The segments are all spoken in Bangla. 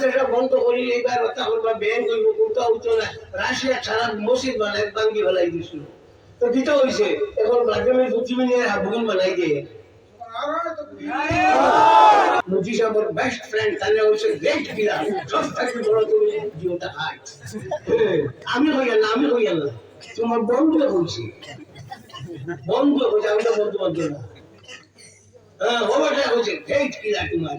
বাংলাদেশে বন্ধ করি না। রাশিয়া মসজিদ বানাই বাঙ্গি ফেলাই দিছিল। তো দিতে হইছে, এখন বানাই দিয়ে। আমি হইয়া না, আমি হইয়া না। তোমার বন্ধু হয়েছি বন্ধু হয়েছে আমি তো বন্ধু বান্ধব না। হ্যাঁ ওটা তোমার।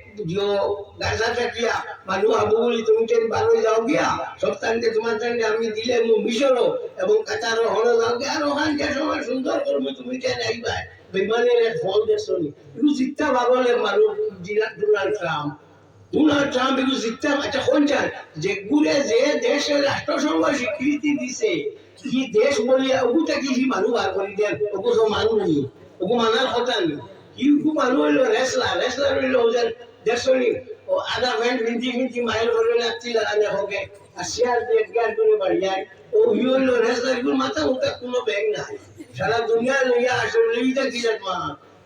জিও গাজা থাকিয়া মানুষ আবু বলি তুমি তেন ভালো যাও গিয়া সপ্তাহে তোমার সঙ্গে আমি দিলে মু মিশরও এবং কাতারও হলো যাও গিয়া আর ওখান যে সময় সুন্দর করবে তুমি তেন আইবা বিমানের ফল দেখছ নি একটু চিত্তা ভাবলে মানুষ ডোনাল্ড ট্রাম্প ডোনাল্ড ট্রাম্প একটু চিত্তা আচ্ছা কোন চান যে গুড়ে যে দেশের রাষ্ট্রসংঘ স্বীকৃতি দিছে কি দেশ বলি ওগুটা কি মানুষ বার করে দেন ওগু সব মানুষ ওগু মানার কথা নি কি ওগু মানুষ হইল রেসলা রেসলা হইল ওদের দেখছ নি ও আধা ভেন্ট ভিন্তি ভিন্তি মাইল করে লাগছি লাগানে হোকে আর শেয়ার দিয়ে জ্ঞান করে বাড়িয়ায় ও ই হইল রেসলা মাথা মুখে কোনো ব্যাগ নাই সারা দুনিয়া লইয়া আসলে লইতে কিরাট মা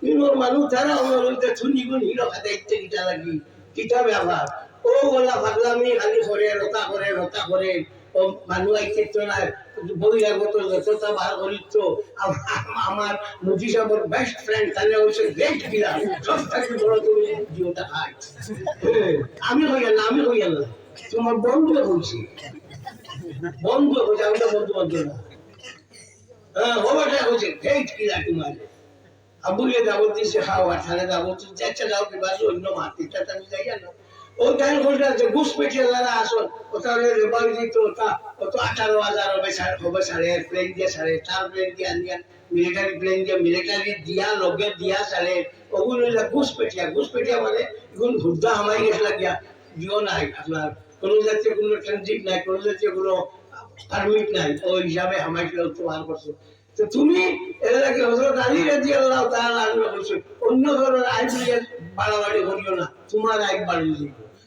কিন্তু মানুষ তারা আমার লইতে ছুনি গুণ হিরো খাতে ইচ্ছে কিটা লাগি কিটা ব্যাপার ও বলা ভাবলামি খালি করে রতা করে রতা করে ও মানুষ আইতে না বহিরাগত যতটা করিত আমার না তোমার বন্ধু হয়েছি বন্ধু হয়েছে আমি তো বন্ধু বান্ধব না হ্যাঁ হচ্ছে গ্রেট কি অন্য মাতৃটা আমি যাই না ও টাইম কোনটা আছে, ঘুষ যারা আসল আঠারো হাজার হবে সাড়ে হবে সাড়ে প্লেন দিয়ে সাড়ে চার প্লেন দিয়ে আনিয়া মিলিটারি প্লেন দিয়ে মিলিটারি দিয়া লগে দিয়া সাড়ে ওগুলো হইলে ঘুষ পেটিয়া। মানে লাগিয়া জিও নাই আপনার, কোনো জাতীয় কোনো ট্রানজিট নাই, কোনো জাতীয় কোনো পারমিট নাই ওই হিসাবে আমায় তোমার করছ। তো তুমি এটাকে হজরত আলী রাজি আল্লাহ আনহু বলছো, অন্য ধরনের আইন বাড়াবাড়ি করিও না, তোমার আইন বাড়িয়ে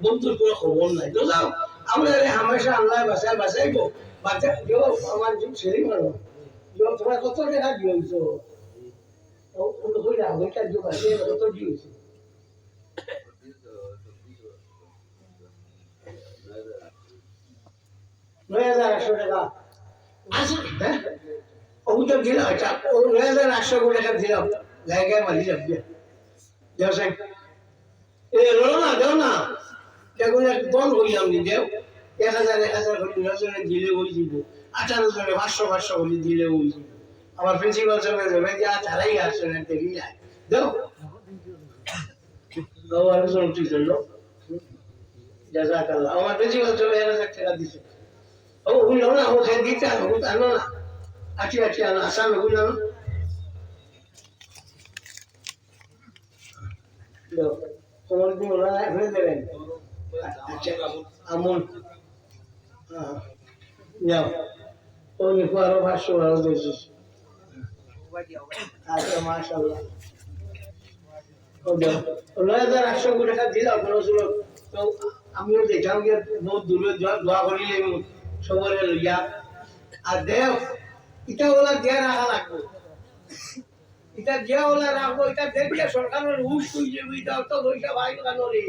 বন্ধুর কোনো খবর নাই তো যাও। আমরা হামেশা আল্লাহ বাসায় বাসাইব বাচ্চা কেউ আমার যুগ ছেড়ে মারো তোমার কত টাকা দিয়েছ? ওইটা ওইটা যুগ আছে কত দিয়েছে? নয় হাজার একশো টাকা। আছে হ্যাঁ? দিলাম আচ্ছা নয় হাজার একশো টাকা দিলাম জায়গায় মারি যাবে। দেও সাহেব। এ দেও না। এগুলো একদম হইলাম নি দেও। এক হাজার এক হাজার করে নজনে দিলে ওই দিব। আঠারো জনে, পাঁচশো পাঁচশো করে দিলে ওই দিব। আমার প্রিন্সিপাল সাহেব যাবে যে আজ হারাই আসছে না দেখি যায় দেও। আমার প্রিন্সিপাল সাহেব এক হাজার টাকা দিছে। ও ওগুলো না ও, খেয়ে দিতে আনো আনো না। আছি আছি আনো আমন যাও। ওই দেখো আরও দিয়েছিস আচ্ছা তো আমিও দেখলাম যে বহুত দূরে দোয়া করিলে সবরে লইয়া। আর দেও এটা ওলা দিয়া রাখা লাগবে। এটা দিয়া ওলা রাখব এটা দেখলে সরকারের হুশ তুই যে এটা অত পয়সা ভাই কেন রে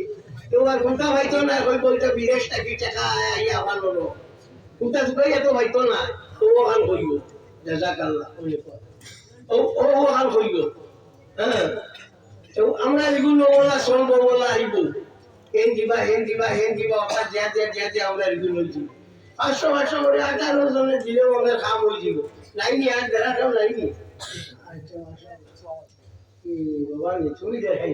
আর কোনটা ভাইতো না? কই বলতে বিদেশ থাকি টাকা? আইয়া ভালো লো কোনটা তুই এত ভাইতো না। ও হাল হইব জাজাকাল্লাহ ওই ও ও হাল হইব হ্যাঁ। তো আমরা এগুলো ওলা চলবো ওলা আইব। হেন দিবা হেন দিবা হেন দিবা অর্থাৎ দিয়া দিয়া দিয়া দিয়া আমরা এগুলো দিব পাঁচশো পাঁচশো করে এগারো জনে দিলেও আমাদের কাম হয়ে যাব লাইনি আর দেখাটাও লাইনি আচ্ছা বাবা তুমি দেখাই।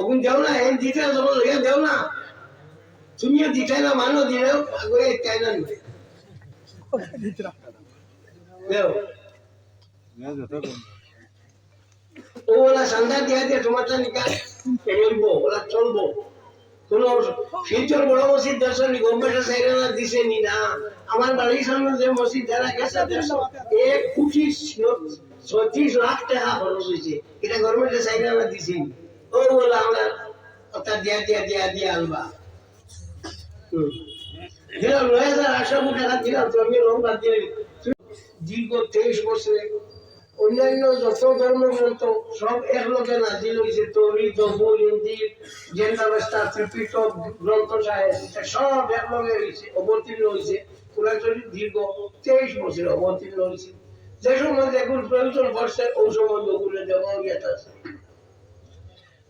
ওগুন দেও না, এই দিতে যখন লেগে দেও না। তুমিও দিতে না মানো দিলেও আগে চাই না দেও। ওলা সান্দা দিয়া দিয়ে তোমারটা নিকা চলবো ওলা চলবো। কোন শিলচর বড় মসজিদ দর্শন গভর্নমেন্টের না দিছে নি না? আমার বাড়ির সামনে যে মসজিদ যারা গেছে এক কোটি ছত্রিশ লাখ টাকা খরচ হয়েছে। এটা গভর্নমেন্টের না দিছে নি। আমরা ওটা দিয়া দিয়া দিয়া দিয়া আনবা হুম। নয় হাজার আটশো টাকা দিলাম তো আমি লোন বাদ দিলাম দীর্ঘ তেইশ বছরে অন্যান্য যত ধর্মগ্রন্থ সব একলগে নাজিল হয়েছে তৌরি দবুল ইন্দির গ্রন্থ সাহেব সব একলগে হয়েছে অবতীর্ণ হয়েছে কোরআন শরীফ দীর্ঘ তেইশ বছরে অবতীর্ণ হয়েছে যে সময় দেখুন প্রয়োজন পড়ছে ওই সময় ওগুলো দেওয়া গিয়ে আছে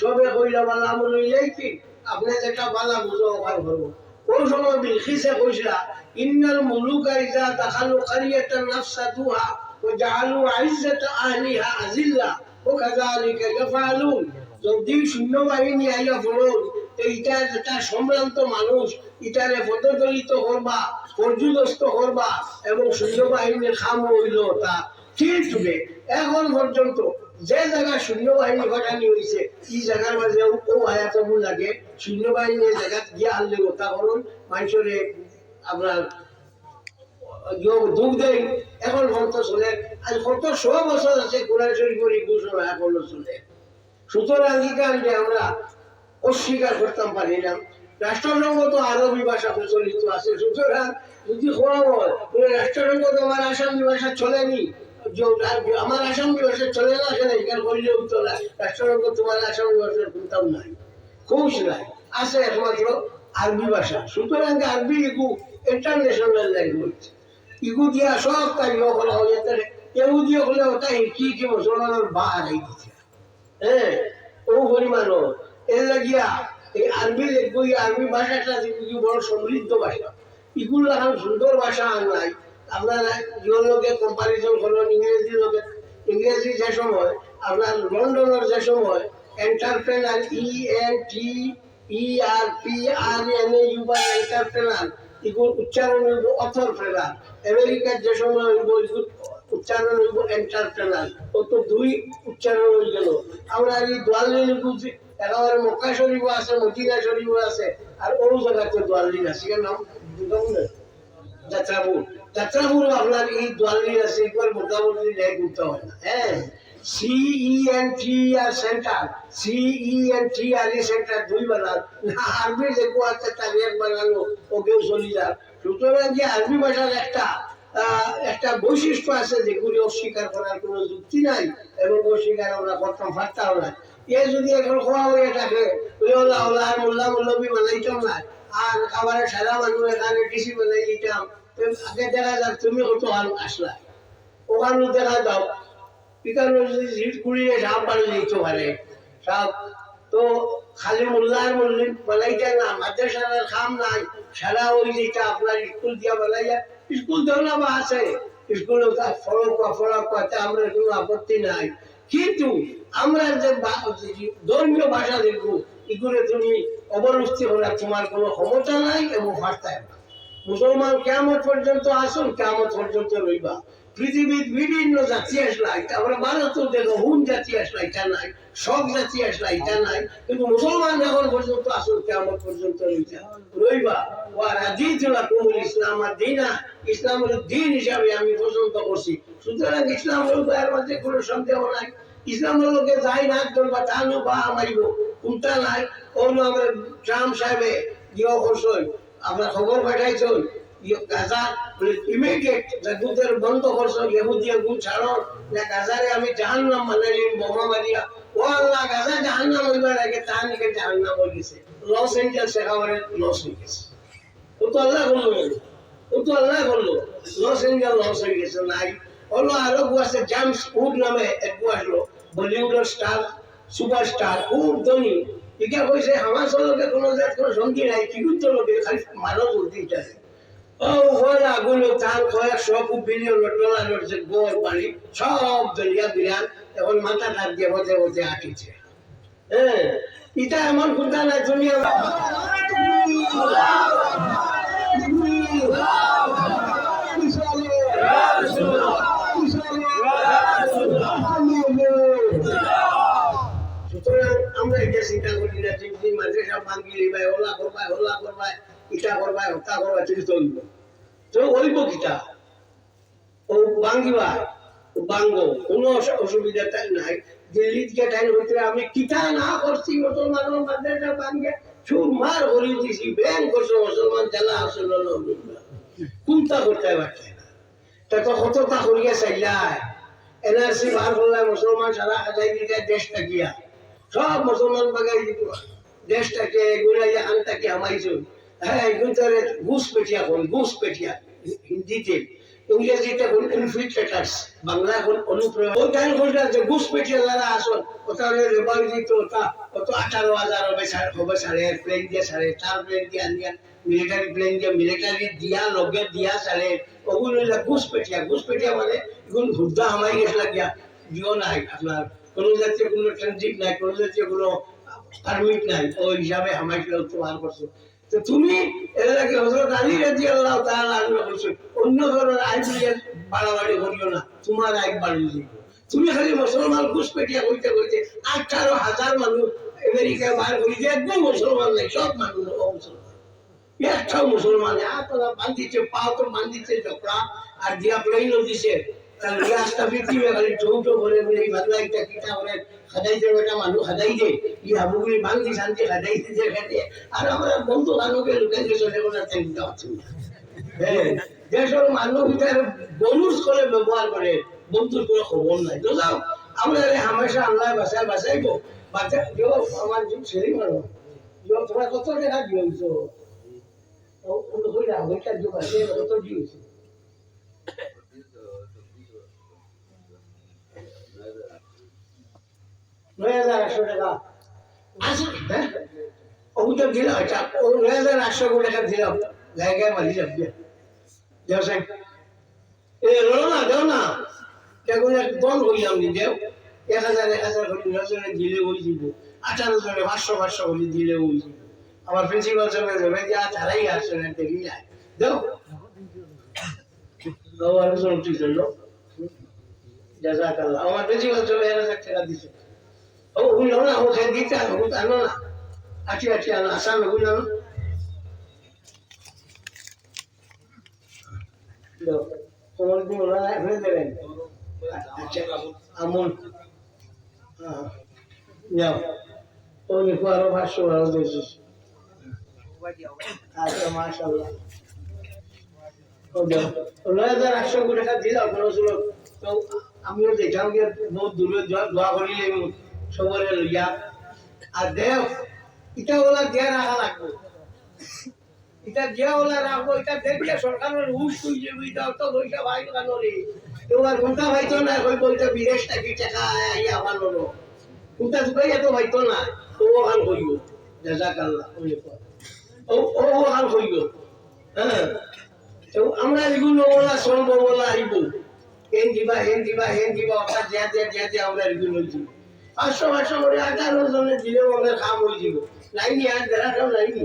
সবে কইলা বালা মনে কি? আপনি যেটা বালা বুঝো আমার করব। কোন সময় বিলখিসে কইছিলা ইন্নাল মুলুকা ইজা দাখালু কারিয়াতান নাফসাদুহা ওয়া জাআলু ইজ্জাতা আহলিহা আযিল্লা ওয়া কাযালিকা ইয়াফআলুন। যদি শূন্য বাহিনী আইয়া ফলন এইটা যেটা সম্ভ্রান্ত মানুষ, ইটারে পদজলিত করবা, পর্যুদস্ত করবা এবং শূন্য বাহিনীর খাম হইল তা ঠিক এখন পর্যন্ত যে জায়গা শূন্য বাহিনী ঘটানি হয়েছে এই জায়গার মাঝে ও আয়াতবু লাগে শূন্য বাহিনীর জায়গা গিয়ে আনলে ওটা করুন মানুষের আপনার দুঃখ দেয়। এখন ভক্ত চলে, আজ কত শ বছর আছে কোরআন শরীফের ঘোষণা এখনও চলে। সুতরাং কারণে আমরা অস্বীকার করতাম পারি না? রাষ্ট্রসংঘ তো আরবি ভাষা প্রচলিত আছে, সুতরাং যদি কোয়া হয় রাষ্ট্রসংঘ তো আমার আসামি ভাষা চলেনি। যে- আমার আসামি ভাষা চলে না সেটা এখানে তো না রাষ্ট্রসংঘ তোমার আসামি ভাষার কোনটাও নাই খুশ নাই আছে একমাত্র আরবি ভাষা সুতরাং আরবি এগু ইন্টারন্যাশনাল ল্যাঙ্গুয়েজ ইগু দিয়া সব কাজ করা হয়ে তাহলে কেউ দিয়ে হলে ওটা কি কি মুসলমানের বাহার এই দিচ্ছে হ্যাঁ ও পরিমাণ এর লাগিয়া এই আরবি লিখব এই আরবি ভাষাটা বড় সমৃদ্ধ ভাষা ইগুলো এখন সুন্দর ভাষা আর নাই। আপনারা জীবন লোকে কম্পারিজন করবেন, ইংরেজি লোকে। ইংরেজি যে সময়, আপনার লন্ডনের যে সময় entrepreneur E N T E R P R N A U বা এন্টারপ্রেনার এগুলো উচ্চারণ হইব অথরপ্রেনার আমেরিকার যে সময় হইব উচ্চারণ হইব এন্টারপ্রেনার ও তো দুই উচ্চারণ হয়ে গেল। আমরা এই দোয়ালি বুঝি একেবারে মক্কা শরীফ আছে, মদিনা শরীফ আছে, আর অন্য জায়গাতে দোয়ালি আছে। নাম? যাত্রাপুর। যাত্রাপুর আপনার এই দোয়ালি আছে মোটামুটি করতে না হ্যাঁ? আরবি ভাষার একটা বৈশিষ্ট্য আছে যেগুলি অস্বীকার করার কোনো যুক্তি নাই এবং অস্বীকার আমরা করতাম পারতাম না। এ যদি এখন খোয়া হয়ে থাকে ওলা মোল্লা বানাইতাম না। আর খাবারে সারা মানুষ এখানে কৃষি বানাই দিতাম আগে দেখা যাক তুমি কত হাল আসলা। ওখানে দেখা যাও। না আপনার স্কুল দিয়া স্কুল বা আছে। কোনো আপত্তি নাই। কিন্তু আমরা যে ধর্মীয় ভাষা দেখব এগুলো তুমি অবরুষ্টি করার তোমার কোনো ক্ষমতা নাই এবং ভার্তায় না মুসলমান কেমন পর্যন্ত আসুন কেমন পর্যন্ত রইবা। পৃথিবীর বিভিন্ন জাতি আসলা আমরা ভারত দেখো, হুন জাতি আসলা, এটা নাই, সব জাতি আসলা, এটা নাই। কিন্তু মুসলমান এখন পর্যন্ত আসল কেমন পর্যন্ত রয়েছে রইবা। ও ইসলাম আর দিনা ইসলাম হলো দিন হিসাবে আমি পছন্দ করছি। সুতরাং ইসলাম হলো এর মধ্যে কোনো সন্দেহ নাই। ইসলাম লোকে যাই না করবা তা বা আমাইব কোনটা নাই? ওনো আমরা ট্রাম্প সাহেবে করছই আমরা খবর পাঠাইছই গাজা ইমিডিয়েট যুদ্ধের বন্ধ করছ ইহুদিয়া গুণ ছাড়ো, না গাজারে আমি জাহান্নাম মানাইলিম বোমা মারিয়া। ও আল্লাহ, গাজা জাহান্নাম হইবার আগে গেছে। লস এঞ্জেলস একেবারে লস হয়ে গেছে। ও তো আল্লাহ বলল ও তো আল্লাহ বলল লস এঞ্জেল লস হয়ে গেছে, নাই। হলো আরও আছে, জেমস উড নামে এক আসলো। বলিউডের স্টার, সুপারস্টার খুব ধনী। এটা কইছে, আমার সঙ্গে কোনো জাত কোনো সন্ধি নাই, কি করতে লোকে? খালি উল্টি চায় ও হয় আগুন, তার কয়েকশো বিলিয়ন ডলারের যে গোল পানি, সব দরিয়া বিরান এখন মাথা কাট দিয়ে বসে বসে আঁকিছে হ্যাঁ এটা এমন কথা নাই, তুমি আমরা এটা চিন্তা করি না তুমি মাদ্রাসা লিবাই ওলা করবাই ওলা করবাই ইটা করবাই হত্যা করবাই তুমি চলব। তো কিটা ও ভাঙ্গো কোনো অসুবিধা তাই নাই। টাইম হইতে আমি কিটা না করছি, মুসলমানের করে দিছি, ব্যাং মুসলমান জেলা আসলে করতে তা তো কতটা করিয়া চাইলাই। এনআরসি বার মুসলমান সারা দিতে দেশটা গিয়া সব মুসলমান বাগাই দিব দেশটাকে গুড়াইয়া আনটাকে হামাইছো। হ্যাঁ এগুলো ঘুষ পেটিয়া কোন, ঘুষ পেটিয়া। হিন্দিতে। ইংরেজিতে কোন ইনফিল্ট্রেটার্স বাংলা কোন অনুপ্রয়োগ ওই টাইম করলে যে পেটিয়া যারা রেবাল দিত ওটা কত আঠারো হাজার হবে ছাড় হবে ছাড়ে প্লেন দিয়ে ছাড়ে তার প্লেন দিয়ে আনিয়া মিলিটারি প্লেন দিয়ে মিলিটারি দিয়া, লগে দিয়া ছাড়ে ওগুলো ঘুষ পেটিয়া। ঘুষ পেটিয়া মানে এগুলো হুদ্দা হামাই গেছে লাগিয়া, দিও নাই, আপনার। কোনো জাতীয় কোনো ট্রানজিট নাই, কোনো জাতীয় কোনো পারমিট নাই। ওই হিসাবে আমাকে তোমার করছ। তো তুমি আগে হজরত আলী রাজি আল্লাহ তাআলা আল্লাহ বলছো, অন্য ধরনের আইন বাড়াবাড়ি করিও না, তোমার আইন বাড়িয়ে তুমি খালি মুসলমান ঘুষপেটিয়া কইতে কইতে আঠারো হাজার মানুষ আমেরিকায় বার করি একদম মুসলমান নাই, সব মানুষ মুসলমান একটাও মুসলমান আপনারা বান্ধিছে, পাও তো বান্ধিছে, ঝগড়া, আর দিয়া প্লেনও দিছে। তার রাস্তা পৃথিবী খালি চৌটো করে বলে এই বাংলা একটা কিতা করে খাদাই দেবে একটা মানুষ খাদাই দে ই হাবুগুলি বান্ধি শান্তি খাদাই দিতে খাদে আর আমরা বন্ধু বান্ধবকে লুকাই চলে কোনো চিন্তা হচ্ছে হ্যাঁ ব্যবহার করে, বন্ধুর কোনো খবর নাই। তো যাও, আমরা হামেশা আল্লাহ বাসায় বাসাইবো বাচ্চা কেউ আমার ছেলে মানুষ তোমার কত টাকা দিয়েছ? কত দিয়েছ? নয় হাজার একশো টাকা। আসুন হ্যাঁ? দিলাম আচ্ছা ও নয় হাজার একশো টাকা দিলাম। জায়গায় মারি যাবে দেও সাহেব। এ লো না দেও না। হইলাম দেও। এক হাজার এক হাজার করে নজনে দিলে ওই দিব। আঠারো জনে পাঁচশো পাঁচশো করে দিলে ওই দিব। আমার প্রিন্সিপাল সাহেব যাবে যে আজ হারাই আসছে না দেখি দেও। আমার প্রিন্সিপাল সাহেব এক হাজার টাকা দিছে। না আছি আছি আনো আসাম হইল না তোমার দিন ওরা ফেলে দেবেন আচ্ছা আমন যাও ও দেখো আরও পাঁচশো আরও দিয়েছিস আচ্ছা মাশাল্লাহ ও যাও নয় হাজার আটশো কোটি টাকা দিলাম কোনো তো আমিও দেখলাম যে বহুত দূরে দোয়া করিলে সবরে লইয়া। আর দেও এটা ওলা দিয়া রাখা লাগবে। এটা দিয়া ওলা রাখব এটা দেখলে সরকারের হুশ হয়ে যাবে এটা অত পয়সা ভাই কেন রে তোমার কোনটা ভাইতো না ওই বলতে, বিদেশ টাকি টাকা আইয়া আমার হলো কোনটা দুবাই এত ভাইতো না, ও হাল হইব। জাজাকাল্লাহ ও ও হাল হইব। হ্যাঁ। তো আমরা এগুলো ওলা চলবো বলা আইব। হেন দিবা হেন দিবা হেন দিবা, অর্থাৎ যা যা যা যা আমরা এগুলো দিব পাঁচশো পাঁচশো করে আঠারো জনে দিলে আমাদের কাম হয়ে যাব লাইনি আর দেখাটাও লাইনি।